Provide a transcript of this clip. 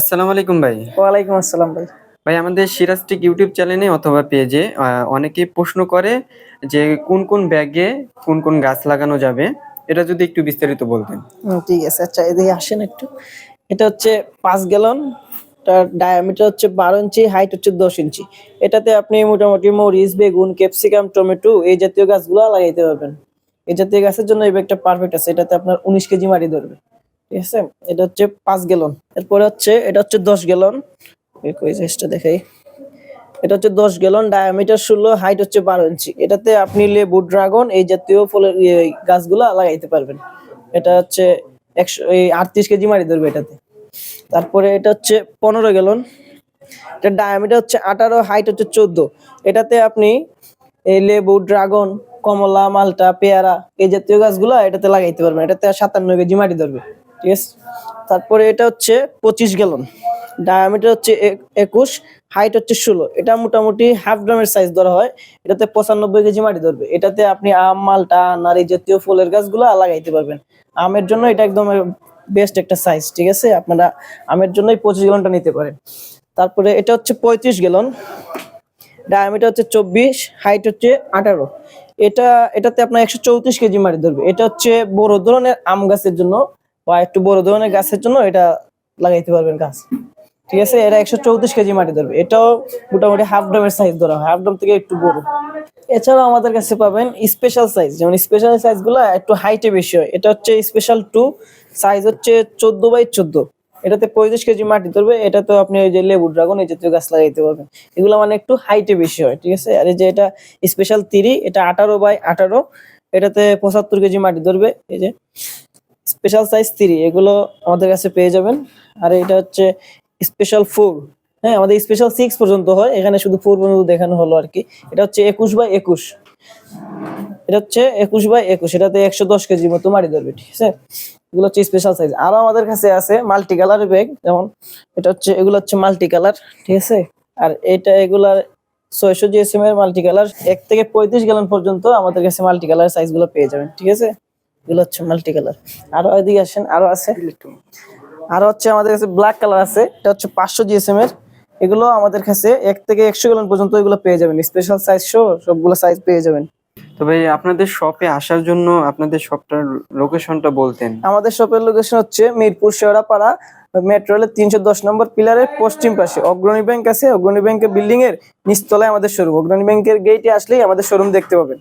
আসসালামু আলাইকুম ভাই। ওয়ালাইকুম আসসালাম ভাই। ভাই আমাদের সিরাজটিক ইউটিউব চ্যানেলে অথবা পেজে অনেকেই প্রশ্ন করে যে কোন কোন ব্যাগে কোন কোন গাছ লাগানো যাবে। এটা যদি একটু বিস্তারিত বলতেন। ঠিক আছে। আচ্ছা এদিকে আসেন একটু। এটা হচ্ছে পাঁচ গ্যালন তার ডায়ামিটার হচ্ছে বারো ইঞ্চি হাইট হচ্ছে দশ ইঞ্চি। এটাতে আপনি মোটামুটি মরিচ বেগুন ক্যাপসিকাম টমেটো এই জাতীয় গাছগুলো লাগাইতে পারবেন। এই জাতীয় গাছের জন্য এই ব্যাগটা পারফেক্ট আছে। এটাতে আপনার উনিশ কেজি মাটি ধরবে। ঠিক আছে? এটা হচ্ছে পাঁচ গ্যালন। এরপরে হচ্ছে এটা হচ্ছে দশ গ্যালন। দেখাই। এটা হচ্ছে দশ গ্যালন ডায়ামিটার ষোলো হাইট হচ্ছে বারো ইঞ্চি এটাতে আপনি লেবু ড্রাগন এই জাতীয় ফলের ইয়ে, গাছগুলা লাগাইতে পারবেন। এটা হচ্ছে একশো এই আটত্রিশ কেজি মাটি ধরবে এটাতে। তারপরে এটা হচ্ছে পনেরো গ্যালন। এটা ডায়ামিটার হচ্ছে আঠারো হাইট হচ্ছে চোদ্দ। এটাতে আপনি এই লেবু ড্রাগন কমলা মালটা পেয়ারা এই জাতীয় গাছগুলা এটাতে লাগাইতে পারবেন। এটাতে সাতান্ন কেজি মাটি ধরবে। ঠিক আছে তারপরে এটা হচ্ছে পঁচিশ গ্যালন ডায়ামিটার হচ্ছে একুশ হাইট হচ্ছে ষোলো। এটা মোটামুটি হাফ ড্রামের সাইজ ধরা হয়। এটাতে পঁচানব্বই কেজি মাটি ধরবে। এটাতে আপনি আম, মালটা আনার এই জাতীয় ফুলের গাছগুলো লাগাইতে পারবেন। আমের জন্য এটা একদম বেস্ট একটা সাইজ ঠিক আছে? আপনারা আমের জন্যই পঁচিশ গ্যালনটা নিতে পারেন। তারপরে এটা হচ্ছে পঁয়ত্রিশ গ্যালন ডায়ামিটার হচ্ছে চব্বিশ হাইট হচ্ছে আঠারো। এটা, এটাতে আপনার একশো চৌত্রিশ কেজি মাটি ধরবে। এটা হচ্ছে বড় ধরনের আম গাছের জন্য বা একটু বড় ধরনের গাছের জন্য এটা লাগাইতে পারবেন গাছ। ঠিক আছে? এটা একশো চৌত্রিশ কেজি মাটি ধরবে। এটাও মোটামুটি হাফ ড্রামের সাইজ ধরা হয়। হাফ ড্রাম থেকে একটু বড়। এছাড়াও আমাদের কাছে পাবেন স্পেশাল সাইজ যেমন স্পেশাল সাইজগুলো একটু হাইটে বেশি হয়। এটা হচ্ছে স্পেশাল টু সাইজ হচ্ছে চোদ্দ বাই চোদ্দ। এটাতে পঁয়ত্রিশ কেজি মাটি ধরবে। এটাতে আপনি ওই যে লেবু ড্রাগন এই জাতীয় গাছ লাগাইতে পারবেন। এগুলো মানে একটু হাইটে বেশি হয়। ঠিক আছে? আর এই যে এটা স্পেশাল তিরি এটা আঠারো বাই আঠারো। এটাতে পঁচাত্তর কেজি মাটি ধরবে। এই যে স্পেশাল সাইজ থ্রি এগুলো আমাদের কাছে পেয়ে যাবেন। আর এটা হচ্ছে স্পেশাল ফোর হ্যাঁ আমাদের স্পেশাল সিক্স পর্যন্ত হয়, এখানে শুধু ফোর পর্যন্ত দেখানো হলো আর কি। এটা হচ্ছে একুশ বাই একুশ। এটা হচ্ছে একুশ বাই একুশ, এটাতে একশো দশ কেজি মতো মারি ধরবে, ঠিক আছে? এগুলো হচ্ছে স্পেশাল সাইজ আরও আমাদের কাছে আছে মাল্টি কালারের ব্যাগ যেমন এটা হচ্ছে, এগুলো হচ্ছে মাল্টি কালার ঠিক আছে? আর এটা এগুলার ছয়শো জিএসএম এর মাল্টি কালার এক থেকে পঁয়ত্রিশ গ্যালন পর্যন্ত আমাদের কাছে মাল্টি কালার সাইজগুলো পেয়ে যাবেন, ঠিক আছে? এগুলো হচ্ছে মাল্টি কালার আরও এদিকে আসেন আরও আছে। আরও হচ্ছে আমাদের কাছে ব্ল্যাক কালার আছে এটা হচ্ছে পাঁচশো জিএসএম এর। এগুলো আমাদের কাছে এক থেকে একশো গ্যালন পর্যন্ত এগুলো পেয়ে যাবেন। স্পেশাল সাইজ শো সবগুলো সাইজ পেয়ে যাবেন। তো ভাই আপনাদের শপে আসার জন্য আপনাদের শপটার লোকেশনটা বলতেন। আমাদের শপের লোকেশন হচ্ছে মিরপুর শেওড়াপাড়া মেট্রো রেলের তিনশো দশ নম্বর পিলারের পশ্চিম পাশে। অগ্রণী ব্যাংক আছে অগ্রণী ব্যাংকের বিল্ডিং এর নিচতলায় আমাদের শোরুম অগ্রণী ব্যাংকের গেটে আসলেই আমাদের শোরুম দেখতে পাবেন।